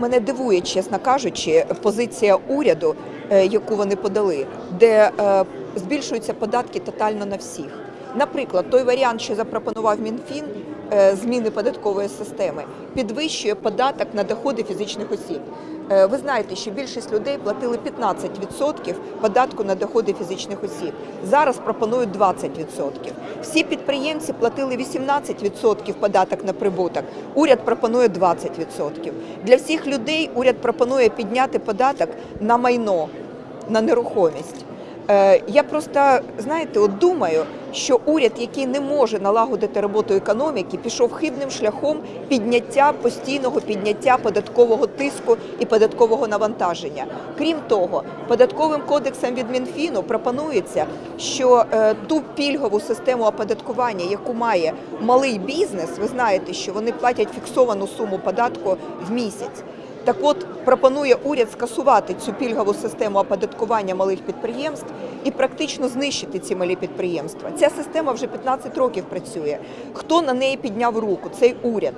Мене дивує, чесно кажучи, позиція уряду, е, яку вони подали, де е, збільшуються податки тотально на всіх. Наприклад, той варіант, що запропонував Мінфін зміни податкової системи, підвищує податок на доходи фізичних осіб. Е, Ви знаєте, що більшість людей платили 15% податку на доходи фізичних осіб. Зараз пропонують 20%. Всі підприємці платили 18% податок на прибуток. Уряд пропонує 20%. Для всіх людей уряд пропонує підняти податок на майно, на нерухомість. Е, Я просто знаєте, от думаю, що уряд, який не може налагодити роботу економіки, пішов хибним шляхом підняття постійного підняття податкового тиску і податкового навантаження. Крім того, податковим кодексом від Мінфіну пропонується, що е, ту пільгову систему оподаткування, яку має малий бізнес, ви знаєте, що вони платять фіксовану суму податку в місяць. Так от пропонує уряд скасувати цю пільгову систему оподаткування малих підприємств і практично знищити ці малі підприємства. Ця система вже 15 років працює. Хто на неї підняв руку? Цей уряд.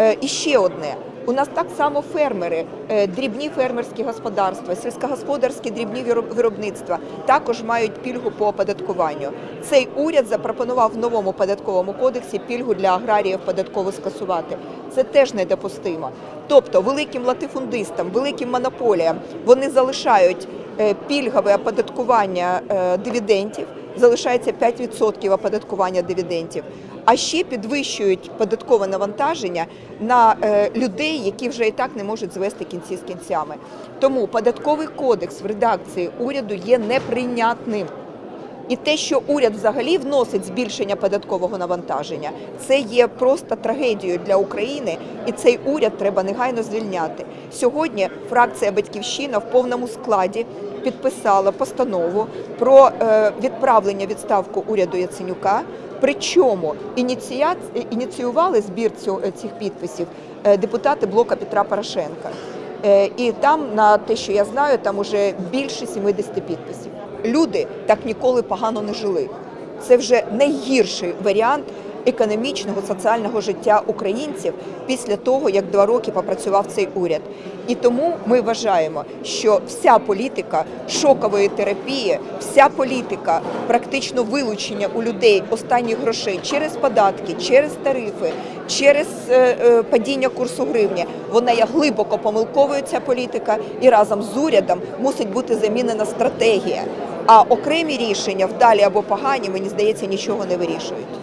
Е, І ще одне. У нас так само фермери, е, дрібні фермерські господарства, сільськогосподарські дрібні вироб- виробництва також мають пільгу по оподаткуванню. Цей уряд запропонував в новому податковому кодексі пільгу для аграріїв податково скасувати. Це теж недопустимо. Тобто великим латифундистам, великим монополіям вони залишають е, пільгове оподаткування е, дивідендів, залишається 5% оподаткування дивідендів, а ще підвищують податкове навантаження на е, людей, які вже і так не можуть звести кінці з кінцями. Тому податковий кодекс в редакції уряду є неприйнятним. І те, що уряд взагалі вносить збільшення податкового навантаження, це є просто трагедією для України, і цей уряд треба негайно звільняти. Сьогодні фракція Батьківщина в повному складі підписала постанову про е, відправлення відставку уряду Яценюка. Причому ініціювали збір цю- цих підписів е, депутати блока Петра Порошенка. Е, І там, на те, що я знаю, там уже більше 70 підписів. Люди так ніколи погано не жили. Це вже найгірший варіант економічного соціального життя українців після того, як два роки попрацював цей уряд. І тому ми вважаємо, що вся політика шокової терапії, вся політика практично вилучення у людей останніх грошей через податки, через тарифи, через е, е, падіння курсу гривні, вона є глибоко помилковою ця політика, і разом з урядом мусить бути замінена стратегія. А окремі рішення, вдалі або погані, мені здається, нічого не вирішують.